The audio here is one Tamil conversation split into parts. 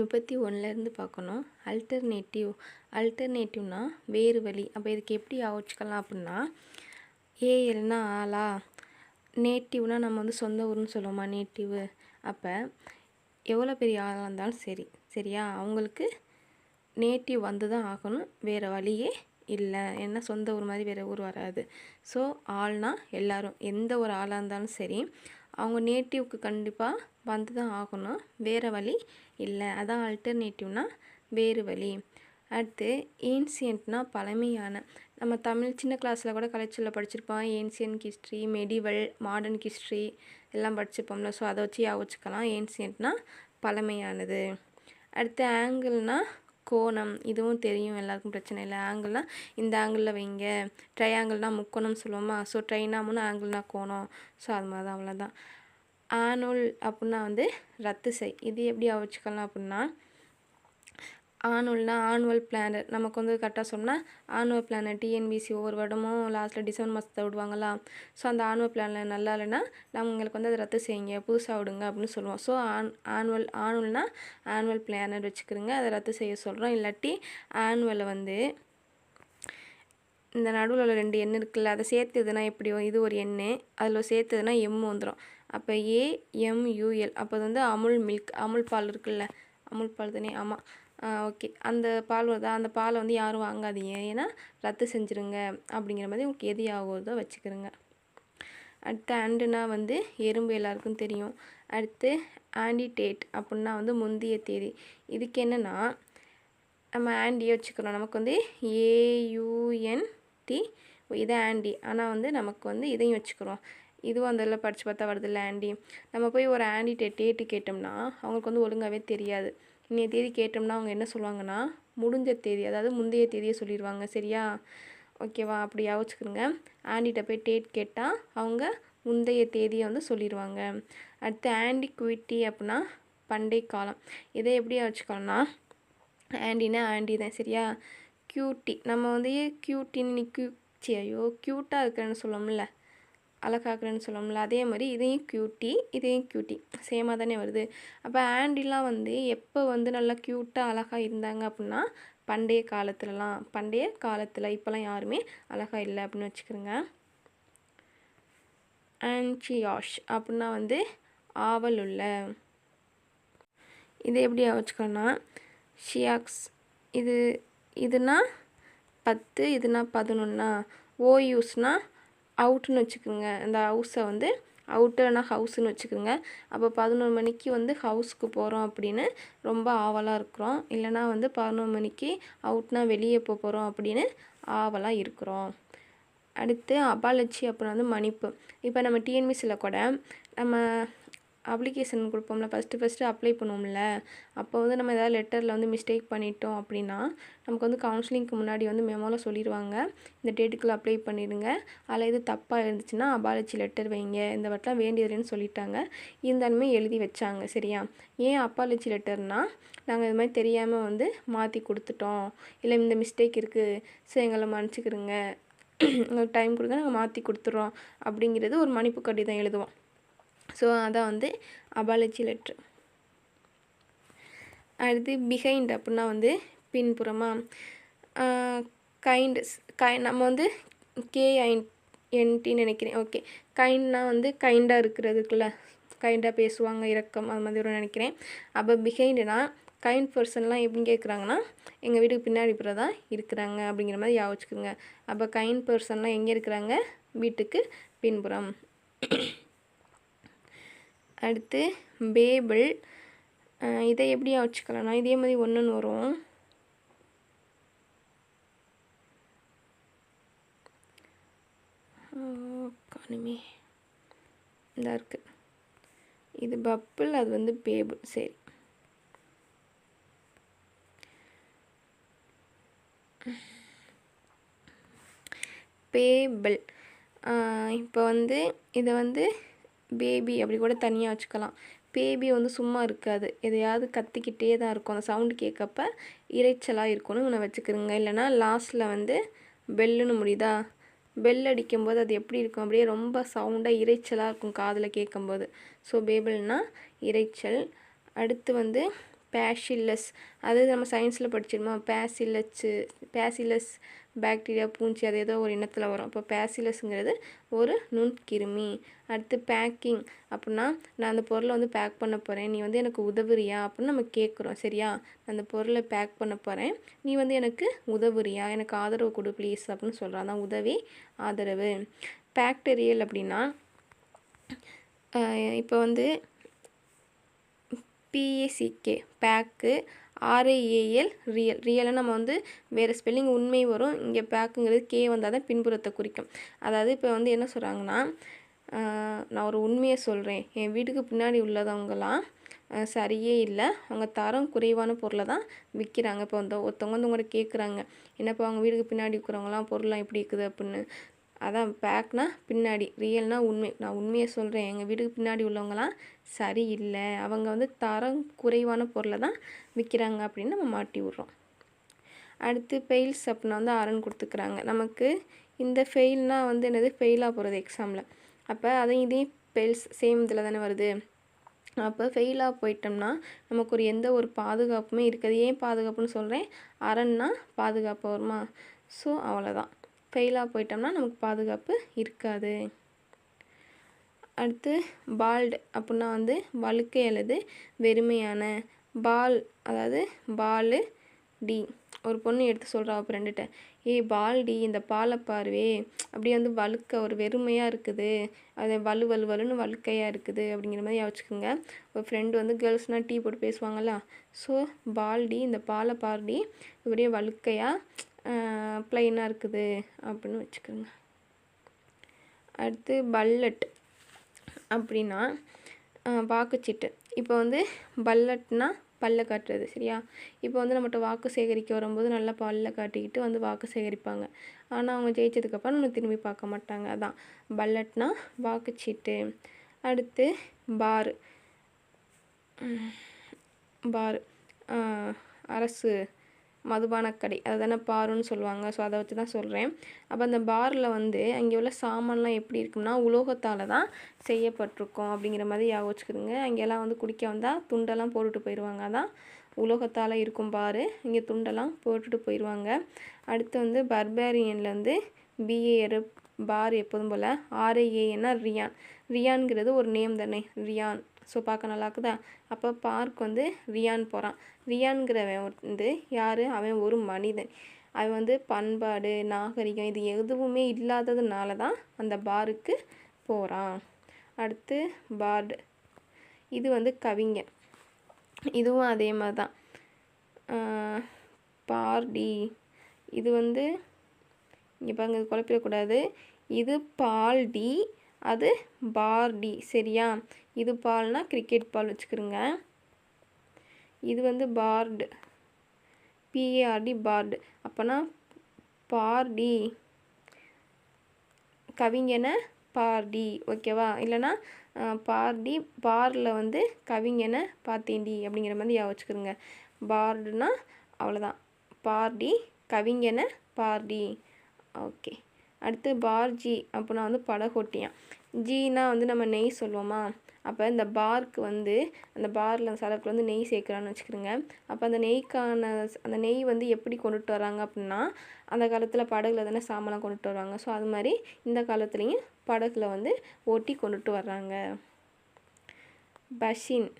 முப்பத்தி ஒன்றுலேருந்து பார்க்கணும். அல்டர்னேட்டிவ் அல்டர்னேட்டிவ்னா வேறு வழி. அப்போ இதுக்கு எப்படி ஆவச்சுக்கலாம் அப்படின்னா ஏஎல்னா ஆளா? நேட்டிவ்னா நம்ம வந்து சொந்த ஊர்னு சொல்லுவோமா? நேட்டிவ் அப்போ எவ்வளோ பெரிய ஆளாக இருந்தாலும் சரி. சரியா? அவங்களுக்கு நேட்டிவ் வந்து தான் ஆகணும். வேறு வழியே இல்லை. ஏன்னா சொந்த ஊர் மாதிரி வேறு ஊர் வராது. ஸோ ஆள்னா எல்லோரும். எந்த ஒரு ஆளாக இருந்தாலும் சரி. அவங்க நேட்டிவ்க்கு கண்டிப்பாக வந்து தான் ஆகணும். வேறு வழி இல்லை. அதான் அல்டர்னேட்டிவ்னா வேறு வழி. அடுத்து ஏன்சியன்ட்னா பழமையான. நம்ம தமிழ் சின்ன கிளாஸில் கூட கலைச்சலில் படிச்சிருப்போம். Ancient history medieval modern history எல்லாம் படிச்சிருப்போம்ல. ஸோ அதை வச்சு யோசிச்சுக்கலாம் ஏன்சியன்ட்னா பழமையானது. அடுத்து ஆங்கிள்னால் கோணம் இதுவும் தெரியும் எல்லாருக்கும் பிரச்சனை இல்லை. ஆங்கிள்லாம் இந்த ஆங்கிளில் வைங்க. ட்ரையாங்கிள்னால் முக்கோணம் சொல்லுவோமா? ஸோ ட்ரைனாமுன்னு ஆங்கிள்னா கோணம். ஸோ அது மாதிரி தான் அவ்வளோதான் ஆனுவல் அப்படின்னா வந்து ரத்து செய். இது எப்படி வச்சுக்கலாம் அப்படின்னா ஆனுவல்னால் ஆனுவல் பிளானர் நமக்கு வந்து கரெக்டாக சொன்னால் ஆனுவல் பிளானர் டிஎன்பிசி ஒவ்வொரு வருடமும் லாஸ்ட்டில் டிசம்பர் மாதத்தை விடுவாங்களா? ஸோ அந்த ஆனுவல் பிளானில் நல்லா இல்லைன்னா நம்மளுக்கு வந்து அதை ரத்து செய்யுங்க புதுசாக விடுங்க அப்படின்னு சொல்லுவோம். ஸோ ஆன் ஆனுவல் ஆனுவல்னால் ஆனுவல் பிளானர் வச்சுக்கிறோங்க. அதை ரத்து செய்ய சொல்கிறோம் இல்லாட்டி ஆனுவலை வந்து இந்த நடுவில் உள்ள ரெண்டு எண் இருக்குல்ல அதை சேர்த்துதுன்னா எப்படியோ இது ஒரு எண் அதில் சேர்த்துதுன்னா எம் வந்துடும் அப்போ ஏஎம்யூஎல் அப்போ அது வந்து அமுல் மில்க் அமுல் பால் இருக்குல்ல அமுல் பால் தானே? ஆமாம் ஓகே. அந்த பால் வருதா அந்த பாலை வந்து யாரும் வாங்காதீங்க. ஏன்னா ரத்து செஞ்சுருங்க. அப்படிங்கிற மாதிரி உங்களுக்கு எது ஆகுதோ வச்சுக்கிறோங்க அடுத்து ஆண்டுனா வந்து எறும்பு எல்லாருக்கும் தெரியும். அடுத்து ஆண்டிடேட் அப்படின்னா வந்து முந்தைய தேதி. இதுக்கு என்னென்னா நம்ம ஆண்டியை வச்சுக்கிறோம். நமக்கு வந்து ஏயுஎன்டி இது ஆண்டி. ஆனால் வந்து நமக்கு வந்து இதையும் வச்சுக்கிறோம். இதுவும் அந்த படித்து பார்த்தா வருதில்ல ஆண்டி. நம்ம போய் ஒரு ஆண்டிடேட் டேட்டு கேட்டோம்னா அவங்களுக்கு வந்து ஒழுங்காகவே தெரியாது. இன்றைய தேதி கேட்டோம்னா அவங்க என்ன சொல்லுவாங்கன்னா முடிஞ்ச தேதி அதாவது முந்தைய தேதியை சொல்லிடுவாங்க சரியா? ஓகேவா? அப்படி யோசிச்சுக்கிறோங்க ஆண்டிகிட்ட போய் டேட் கேட்டால் அவங்க முந்தைய தேதியை வந்து சொல்லிடுவாங்க அடுத்து ஆண்டிக்விட்டி அப்படின்னா பண்டை காலம். இதை எப்படி வச்சுக்கலாம்னா ஆண்டினா ஆண்டி தான். சரியா? க்யூட்டி நம்ம வந்து க்யூட்டின்னு க்யூ சி ஐயோ க்யூட்டாக இருக்கிறேன்னு சொல்லுவோம்ல. அழகாக்குறேன்னு சொல்லுவோம்ல அதே மாதிரி இதையும் க்யூட்டி இதையும் க்யூட்டி சேமாக தானே வருது. அப்போ ஆண்டிலாம் வந்து எப்போ வந்து நல்லா க்யூட்டாக அழகாக இருந்தாங்க அப்படின்னா பண்டைய காலத்துலலாம் பண்டைய காலத்தில் இப்போலாம் யாருமே அழகாக இல்லை அப்படின்னு வச்சுக்கிறோங்க ஆன்சியாஷ் அப்படின்னா வந்து ஆவல் உள்ள. இதை எப்படி வச்சுக்கோன்னா ஷியாக்ஸ் இது இதுனா பத்து இதுனா பதினொன்னா. ஓயூஸ்னா அவுட்டுன்னு வச்சுக்கோங்க. அந்த ஹவுஸை வந்து அவுட்டர்னா ஹவுஸ்ன்னு வச்சுக்கோங்க. அப்போ பதினோரு மணிக்கு வந்து ஹவுஸ்க்கு போகிறோம் அப்படின்னு ரொம்ப ஆவலாக இருக்கிறோம். இல்லைனா வந்து பதினோரு மணிக்கு அவுட்னா வெளியே போக போகிறோம் அப்படின்னு ஆவலாக இருக்கிறோம். அடுத்து அபாலட்சி அப்புறம் வந்து மன்னிப்பு. இப்போ நம்ம டிஎன்பிசியில் கூட நம்ம அப்ளிகேஷன் கொடுப்போம்ல ஃபஸ்ட்டு ஃபஸ்ட்டு அப்ளை பண்ணுவோம்ல அப்போ வந்து நம்ம ஏதாவது லெட்டரில் வந்து மிஸ்டேக் பண்ணிட்டோம் அப்படின்னா நமக்கு வந்து கவுன்சிலிங்க்கு முன்னாடி வந்து மெமோவில் சொல்லிடுவாங்க இந்த டேட்டுக்குள்ளே அப்ளை பண்ணிடுங்க. அதில் எது தப்பாக இருந்துச்சுன்னா அபாலஜி லெட்டர் வைங்க. இந்த வட்டெலாம் வேண்டியதுன்னு சொல்லிட்டாங்க. இருந்தாலுமே எழுதி வச்சாங்க சரியா? ஏன் அப்பாலஜி லெட்டர்னால் நாங்கள் இது மாதிரி தெரியாமல் வந்து மாற்றி கொடுத்துட்டோம். இல்லை இந்த மிஸ்டேக் இருக்குது ஸோ எங்களை மன்னிச்சிக்கிறோங்க எங்களுக்கு டைம் கொடுங்க நாங்கள் மாற்றி கொடுத்துட்றோம் அப்படிங்கிறது ஒரு மன்னிப்பு கடிதம் எழுதுவோம். ஸோ அதான் வந்து அபாலஜி லெட்ரு அடுத்து பிஹைண்ட் அப்படின்னா வந்து பின்புறமாக கைண்ட் கை நம்ம வந்து கே ஐன் என்டின்னு நினைக்கிறேன். ஓகே கைண்ட்னா வந்து கைண்டாக இருக்கிறதுக்குள்ள. கைண்டாக பேசுவாங்க இறக்கம் அது மாதிரி ஒரு நினைக்கிறேன். அப்போ பிஹைண்டுனா கைண்ட் பர்சன்லாம் எப்படி கேட்குறாங்கன்னா எங்கள் வீட்டுக்கு பின்னாடி தான் இருக்கிறாங்க அப்படிங்கிற மாதிரி யோசிச்சுக்கோங்க. அப்போ கைண்ட் பர்சன்லாம் எங்கே இருக்கிறாங்க? வீட்டுக்கு பின்புறம். அடுத்து பேபிள் இதை எப்படி வச்சுக்கலாம்னா இதே மாதிரி ஒன்றுன்னு வரும். காணுமே. இதாக இருக்குது இது பப்பிள் அது வந்து பேபிள் சரி. பேபிள் இப்போ வந்து இதை வந்து பேபி அப்படி கூட தனியாக வச்சுக்கலாம். பேபி வந்து சும்மா இருக்காது. எதையாவது கத்திக்கிட்டே தான் இருக்கும். அந்த சவுண்டு கேட்கப்ப இறைச்சலாக இருக்கும்னு ஒன்று வச்சுக்கிறேங்க. இல்லைனா லாஸ்ட்டில் வந்து பெல்லுன்னு முடியுதா? பெல் அடிக்கும்போது அது எப்படி இருக்கும்? அப்படியே ரொம்ப சவுண்டாக இறைச்சலாக இருக்கும் காதில் கேட்கும்போது. ஸோ பேபிள்னால் இறைச்சல் அடுத்து வந்து பேஷில்லஸ். அது நம்ம சயின்ஸில் படிச்சிருமா பேசிலச்சு பேசிலஸ் பாக்டீரியா பூஞ்சி அது ஏதோ ஒரு இனத்தில் வரும். அப்போ பேசிலஸ்ங்கிறது ஒரு நுண்கிருமி. அடுத்து பேக்கிங் அப்படின்னா நான் அந்த பொருளை வந்து பேக் பண்ண போகிறேன் நீ வந்து எனக்கு உதவுறியா? அப்படின்னு நம்ம கேட்குறோம் சரியா? நான் அந்த பொருளை பேக் பண்ண போகிறேன் நீ வந்து எனக்கு உதவுறியா? எனக்கு ஆதரவு கொடு ப்ளீஸ் அப்படின்னு சொல்கிறான் அதான் உதவி ஆதரவு. பேக்டீரியல் அப்படின்னா இப்போ வந்து பிஏசிகே பேக்கு ஆர்ஏஏஎல் ரியல் ரியலை நம்ம வந்து வேறு ஸ்பெல்லிங் உண்மை வரும். இங்கே பேக்குங்கிறது கே வந்தால் தான் பின்புறத்தை குறிக்கும். அதாவது இப்போ வந்து என்ன சொல்கிறாங்கன்னா நான் ஒரு உண்மையை சொல்கிறேன் என் வீட்டுக்கு பின்னாடி உள்ளதவங்கலாம் சரியே இல்லை. அவங்க தரம் குறைவான பொருளை தான் விற்கிறாங்க. இப்போ வந்து ஒருத்தவங்க வந்து உங்கள்கிட்ட கேட்குறாங்க என்னப்பா அவங்க வீட்டுக்கு பின்னாடி இருக்கிறவங்களாம் பொருள்லாம் எப்படி இருக்குது அப்படின்னு. அதான் பேக்னா பின்னாடி ரியல்னால் உண்மை. நான் உண்மையை சொல்கிறேன் எங்கள் வீட்டுக்கு பின்னாடி உள்ளவங்களாம் சரியில்லை அவங்க வந்து தரம் குறைவான பொருளை தான் விற்கிறாங்க அப்படின்னு நம்ம மாட்டி விட்றோம். அடுத்து ஃபெயில்ஸ் அப்படின்னா வந்து அரண் கொடுத்துக்கிறாங்க. நமக்கு இந்த ஃபெயில்னால் வந்து என்னது? ஃபெயிலாக போகிறது எக்ஸாமில் அப்போ அதையும் இதையும் ஃபெயில்ஸ் சேம் இதில் தானே வருது. அப்போ ஃபெயிலாக போயிட்டோம்னா நமக்கு ஒரு எந்த ஒரு பாதுகாப்புமே இருக்காது. ஏன் பாதுகாப்புன்னு சொல்கிறேன் அரண்னா பாதுகாப்பு வருமா ஸோ அவ்வளோதான் ஃபெயிலாக போயிட்டோம்னா நமக்கு பாதுகாப்பு இருக்காது. அடுத்து பால்டு அப்படின்னா வந்து வழுக்கை அல்லது வெறுமையான. பால் அதாவது பாலு டி ஒரு பொண்ணு எடுத்து சொல்கிறா அப்போ ரெண்டுட்ட. ஏய் பால்டி இந்த பாலை பாருவே. அப்படியே வந்து வழுக்க ஒரு வெறுமையாக இருக்குது. அது வலு வலு வலுன்னு வழுக்கையாக இருக்குது அப்படிங்கிற மாதிரி யோசிச்சுக்கோங்க. ஒரு ஃப்ரெண்டு வந்து கேர்ள்ஸ்னால் டீ போட்டு பேசுவாங்களா ஸோ பால்டி இந்த பாலை பாருடி இப்படியே வழுக்கையாக ப்ளைனாக இருக்குது அப்படின்னு வச்சுக்கோங்க. அடுத்து பல்லட் அப்படின்னா வாக்குச்சீட்டு. இப்போ வந்து பல்லட்னா பல்ல காட்டுறது சரியா? இப்போ வந்து நம்மகிட்ட வாக்கு சேகரிக்க வரும்போது நல்லா பல்ல காட்டிக்கிட்டு வந்து வாக்கு சேகரிப்பாங்க. ஆனால் அவங்க ஜெயிச்சதுக்கப்புறம் நம்ம திரும்பி பார்க்க மாட்டாங்க. அதான். பல்லட்னா வாக்குச்சீட்டு. அடுத்து பார் பார் அரசு மதுபானக்கடை அதை தானே பாருன்னு சொல்லுவாங்க. ஸோ அதை வச்சு தான் சொல்கிறேன் அப்போ அந்த பாரில் வந்து அங்கே உள்ள சாமான்லாம் எப்படி இருக்கும்னா உலோகத்தால் தான் செய்யப்பட்டிருக்கும் அப்படிங்கிற மாதிரி ஞாபகம் வச்சுக்கிறோங்க அங்கெல்லாம் வந்து குடிக்க வந்தால் துண்டெல்லாம் போட்டுட்டு போயிடுவாங்க. அதான் உலோகத்தால் இருக்கும் பாரு. இங்கே துண்டெல்லாம் போட்டுட்டு போயிடுவாங்க. அடுத்து வந்து பர்பேரியனில் வந்து பிஏஆர் பார் எப்போதும் போல் ஆர்ஏஏன்னா ரியான். ரியான்ங்கிறது ஒரு நேம் தானே. ரியான். ஸோ பார்க்க நல்லா இருக்குதா அப்போ பார்க் வந்து ரியான் போகிறான் ரியான்கிறவன் வந்து யார்? அவன் ஒரு மனிதன். அவன் வந்து பண்பாடு நாகரிகம் இது எதுவுமே இல்லாததுனால தான் அந்த பாருக்கு போகிறான் அடுத்து பார்டு இது வந்து கவிஞன். இதுவும் அதே மாதிரி தான். பார்டி இது வந்து இங்கே பாருங்க குழப்பிடக்கூடாது. இது பால்டி அது பார்டி. சரியா? இது பால்னால் கிரிக்கெட் பால் வச்சுக்கிறோங்க இது வந்து bard. B A R D bard. அப்போனா பார்டி. கவிஞனை பார்டி. ஓகேவா? இல்லைனா பார்டி பாரில் வந்து கவிஞனை பார்த்தேண்டி அப்படிங்கிற மாதிரி யா வச்சுக்கிறோங்க பார்டுனா அவ்வளோதான் பார்டி கவிஞனை பார்டி. ஓகே. அடுத்து பார்ஜி அப்படின்னா வந்து படகோட்டியான் ஜீனா வந்து நம்ம நெய் சொல்லுவோமா? அப்போ இந்த பார்க்கு வந்து அந்த பாரில் அந்த சரக்கில் வந்து நெய் சேர்க்குறான்னு வச்சுக்கிறோங்க அப்போ அந்த நெய்க்கான அந்த நெய் வந்து எப்படி கொண்டுட்டு வராங்க அப்படின்னா அந்த காலத்தில் படகுல தானே சாமான்லாம் கொண்டுட்டு வருவாங்க. ஸோ அது மாதிரி இந்த காலத்துலேயும் படகுல வந்து ஓட்டி கொண்டுட்டு வர்றாங்க. பஷின்.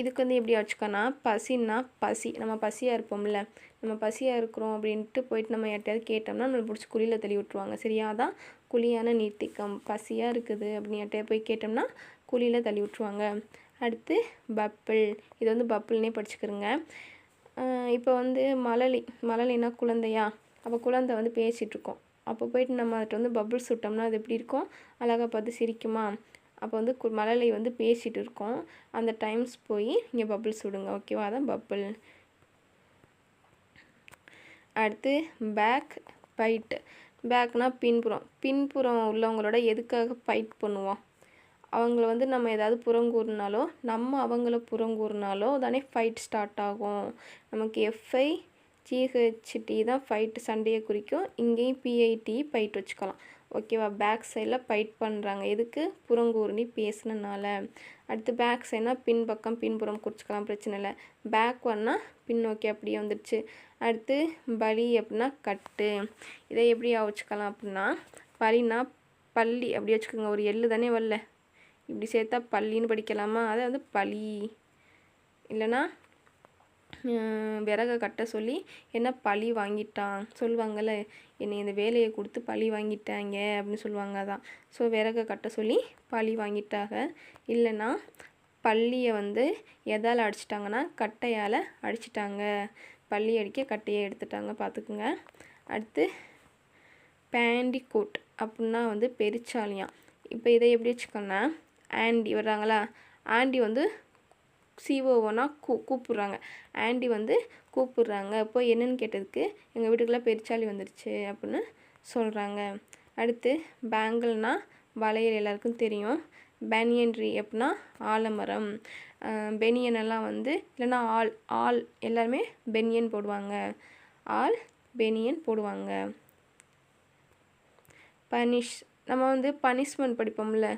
இதுக்கு வந்து எப்படி வச்சுக்கோன்னா பசின்னா பசி. நம்ம பசியாக இருப்போம்ல. நம்ம பசியாக இருக்கிறோம் அப்படின்ட்டு போயிட்டு நம்ம யார்ட்டையாவது கேட்டோம்னா நம்மளை பிடிச்சி குழியில் தள்ளி விட்ருவாங்க சரியா? தான் குழியான நீர்த்திக்கம். பசியாக இருக்குது அப்படின்னு யார்ட்டையா போய் கேட்டோம்னா குழியில் தள்ளி விட்ருவாங்க அடுத்து பப்பிள். இது வந்து பப்பிள்னே படிச்சுக்கிறோங்க இப்போ வந்து மழலி மழலைனா குழந்தையா? அப்போ குழந்தை வந்து பேசிகிட்ருக்கோம் அப்போ போயிட்டு நம்ம அதில் வந்து பப்பிள்ஸ் விட்டோம்னா அது எப்படி இருக்கும்? அழகாக பார்த்து சிரிக்குமா? அப்போ வந்து கு மழலை வந்து பேசிகிட்டு இருக்கோம் அந்த டைம்ஸ் போய் இங்கே பப்பிள்ஸ் விடுங்க ஓகேவா அதான் பப்புள் அடுத்து பேக் ஃபைட் பேக்னால் பின்புறம். பின்புறம் உள்ளவங்களோட எதுக்காக ஃபைட் பண்ணுவோம்? அவங்கள வந்து நம்ம ஏதாவது புறங்கூறினாலோ நம்ம அவங்கள புறங்கூறினாலோ தானே ஃபைட் ஸ்டார்ட் ஆகும். நமக்கு எஃப்ஐ ஜிஹெச்டி தான் ஃபைட் சண்டையை குறிக்கும். இங்கேயும் பிஐடி ஃபைட் வச்சுக்கலாம். ஓகேவா? பேக் சைடில் பைட் பண்ணுறாங்க எதுக்கு? புறங்கூர்னி பேசுனனால. அடுத்து பேக் சைட்னா பின்பக்கம் பின்புறம் குறிச்சிக்கலாம் பிரச்சனை இல்லை. பேக் ஒன்னா பின்னோக்கி அப்படியே வந்துடுச்சு அடுத்து பலி அப்படின்னா கட்டு. இதை எப்படி வச்சுக்கலாம் அப்படின்னா பலினா பள்ளி அப்படி வச்சுக்கோங்க. ஒரு எள்ளு தானே வரல. இப்படி சேர்த்தா பள்ளின்னு படிக்கலாமா? அதை வந்து பலி. இல்லைன்னா விறகை கட்ட சொல்லி என்ன பழி வாங்கிட்டான்? சொல்லுவாங்கள்ல என்னை இந்த வேலையை கொடுத்து பழி வாங்கிட்டாங்க அப்படின்னு சொல்லுவாங்க அதான். ஸோ விறகை கட்ட சொல்லி பழி வாங்கிட்டாங்க. இல்லைன்னா பள்ளியை வந்து எதால் அடிச்சிட்டாங்கன்னா கட்டையால் அடிச்சிட்டாங்க. பள்ளி அடிக்க கட்டையை எடுத்துட்டாங்க பார்த்துக்குங்க. அடுத்து பேண்டிகோட் அப்படின்னா வந்து பெருச்சாலியாம் இப்போ இதை எப்படி வச்சுக்கோன்னா ஆண்டி வர்றாங்களா? ஆண்டி வந்து சிஓஓனா கூ கூப்பிட்றாங்க. ஆண்டி வந்து கூப்பிட்றாங்க. இப்போ என்னென்னு கேட்டதுக்கு எங்கள் வீட்டுக்குள்ளே பெருச்சாளி வந்துடுச்சு அப்படின்னு சொல்கிறாங்க அடுத்து பேங்கிள்னால் வளையல் எல்லாருக்கும் தெரியும். பேனியன்ட்ரி அப்படின்னா ஆலமரம். பெனியன் எல்லாம் வந்து இல்லைன்னா ஆள் ஆள் எல்லாருமே பெனியன் போடுவாங்க. ஆள் பெனியன் போடுவாங்க. பனிஷ் நம்ம வந்து பனிஷ்மெண்ட் படிப்போம்ல.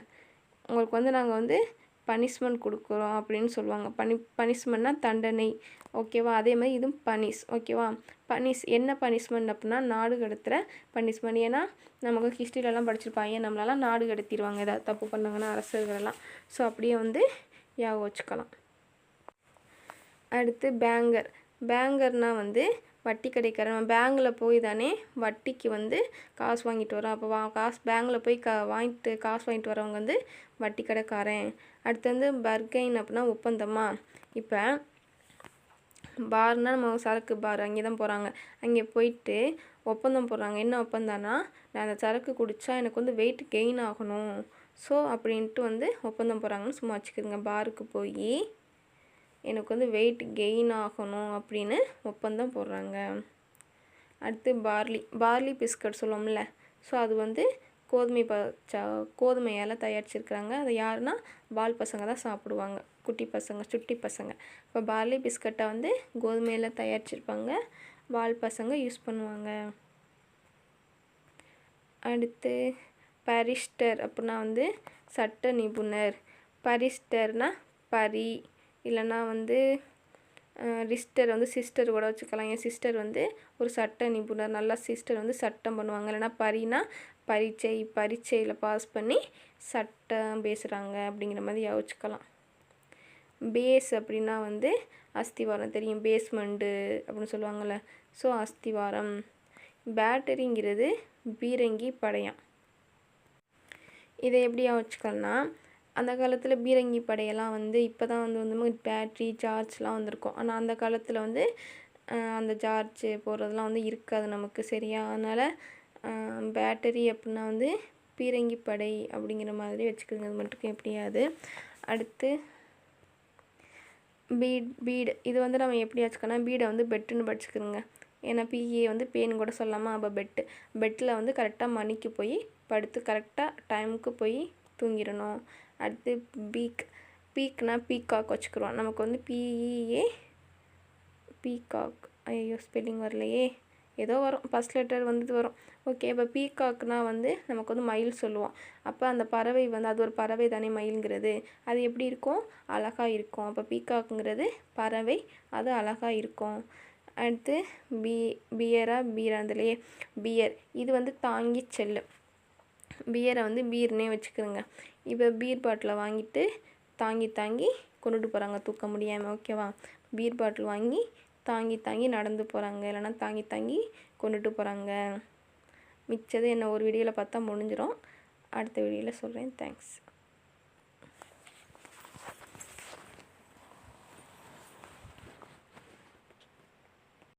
உங்களுக்கு வந்து நாங்கள் வந்து பனிஷ்மெண்ட் கொடுக்குறோம் அப்படின்னு சொல்லுவாங்க. பனி பனிஷ்மெண்ட்னா தண்டனை. ஓகேவா அதே மாதிரி இதுவும் பனிஷ் ஓகேவா பனிஷ் என்ன பனிஷ்மெண்ட் அப்படின்னா நாடு கடத்துகிற பனிஷ்மெண்ட் ஏன்னா நமக்கு ஹிஸ்ட்ரியிலலாம் படிச்சிருப்பாங்க. நம்மளெல்லாம் நாடு கடத்திடுவாங்க ஏதாவது தப்பு பண்ணாங்கன்னா அரசர்களெல்லாம் ஸோ அப்படியே வந்து ஞாபகம் வச்சுக்கலாம். அடுத்து பேங்கர் பேங்கர்னால் வந்து வட்டி கடைக்காரன் பேங்கில் போய் தானே வட்டிக்கு வந்து காசு வாங்கிட்டு வரோம். அப்போ வா காசு பேங்கில் போய் கா வாங்கிட்டு காசு வாங்கிட்டு வரவங்க வந்து வட்டி கடைக்காரன். அடுத்து வந்து பர்கைன் அப்படின்னா ஒப்பந்தமா? இப்போ பார்னால் நம்ம சரக்கு பார் அங்கே தான் போகிறாங்க அங்கே போயிட்டு ஒப்பந்தம் போடுறாங்க. என்ன ஒப்பந்தம்னா நான் அந்த சரக்கு குடித்தா எனக்கு வந்து வெயிட் கெயின் ஆகணும். ஸோ அப்படின்ட்டு வந்து ஒப்பந்தம் போகிறாங்கன்னு சும்மா வச்சுக்கிறேங்க பாருக்கு போய் எனக்கு வந்து வெயிட் கெயின் ஆகணும் அப்படின்னு ஒப்பந்தம் போடுறாங்க. அடுத்து பார்லி பார்லி பிஸ்கட் சொல்லுவோம்ல. ஸோ அது வந்து கோதுமை ப ச கோதுமையால் தயாரிச்சிருக்கிறாங்க. அது யாருன்னா பால் பசங்க தான் சாப்பிடுவாங்க. குட்டி பசங்க சுட்டி பசங்க. இப்போ பார்லி பிஸ்கட்டை வந்து கோதுமையில் தயாரிச்சிருப்பாங்க. பால் பசங்க யூஸ் பண்ணுவாங்க. அடுத்து பரிஸ்டர் அப்படின்னா வந்து சட்ட நிபுணர். பரிஸ்டர்னால் பரி. இல்லைன்னா வந்து ரிஸ்டர் வந்து சிஸ்டர் கூட வச்சுக்கலாம். என் சிஸ்டர் வந்து ஒரு சட்ட நிபுணர். நல்லா சிஸ்டர் வந்து சட்டம் பண்ணுவாங்க. இல்லைன்னா பரினா பரீட்சை பரீட்சையில் பாஸ் பண்ணி சட்டம் பேசுகிறாங்க அப்படிங்கிற மாதிரி யோசிச்சுக்கலாம் பேஸ் அப்படின்னா வந்து அஸ்திவாரம். தெரியும். பேஸ்மெண்ட்டு அப்படின்னு சொல்லுவாங்கள்ல ஸோ அஸ்திவாரம். பேட்டரிங்கிறது பீரங்கி படையான். இதை எப்படி வச்சுக்கலாம்னா அந்த காலத்தில் பீரங்கி படையெல்லாம் வந்து இப்போ தான் வந்து வந்து பேட்ரி சார்ஜ்லாம் வந்திருக்கும். ஆனால் அந்த காலத்தில் வந்து அந்த சார்ஜ் போடுறதுலாம் வந்து இருக்காது நமக்கு சரியா. அதனால் பேட்டரி அப்படின்னா வந்து பீரங்கி படை அப்படிங்கிற மாதிரி வச்சுக்கோங்க. அது மட்டும் எப்படியாது. அடுத்து பீட் பீடு. இது வந்து நம்ம எப்படி வச்சுக்கோன்னா பீடை வந்து பெட்டுன்னு படிச்சுக்கிறோங்க ஏன்னா பிஏ வந்து பேன் கூட சொல்லாமல் அப்போ பெட்டு. பெட்டில் வந்து கரெக்டாக மணிக்கு போய் படுத்து கரெக்டாக டைமுக்கு போய் தூங்கிடணும். அடுத்து பீக் பீக்னால் பீகாக் வச்சுக்கிறோம் நமக்கு வந்து பிஇஏ பீகாக். ஐயோ ஸ்பெல்லிங் வரலையே. ஏதோ வரும். ஃபஸ்ட் லெட்டர் வந்து வரும். ஓகே இப்போ பீகாக்னால் வந்து நமக்கு வந்து மயில் சொல்லுவோம். அப்போ அந்த பறவை வந்து அது ஒரு பறவை தானே மயில்ங்கிறது. அது எப்படி இருக்கும்? அழகாக இருக்கும். அப்போ பீகாக்குங்கிறது பறவை அது அழகாக இருக்கும். அடுத்து பி பியரா பீராந்திலேயே பியர் இது வந்து தாங்கி செல்லும் பியரை வந்து பீர்னே வச்சுக்கிறோங்க இப்போ பீர் பாட்டிலை வாங்கிட்டு தாங்கி தாங்கி கொண்டுட்டு போகிறாங்க தூக்க முடியாமல் ஓகேவா பீர் பாட்டில் வாங்கி தாங்கி தாங்கி நடந்து போகிறாங்க இல்லைனா தாங்கி தாங்கி கொண்டுட்டு போகிறாங்க மிச்சது என்ன ஒரு வீடியோவில் பார்த்தா முடிஞ்சிடும் அடுத்த வீடியோவில் சொல்கிறேன் தேங்க்ஸ்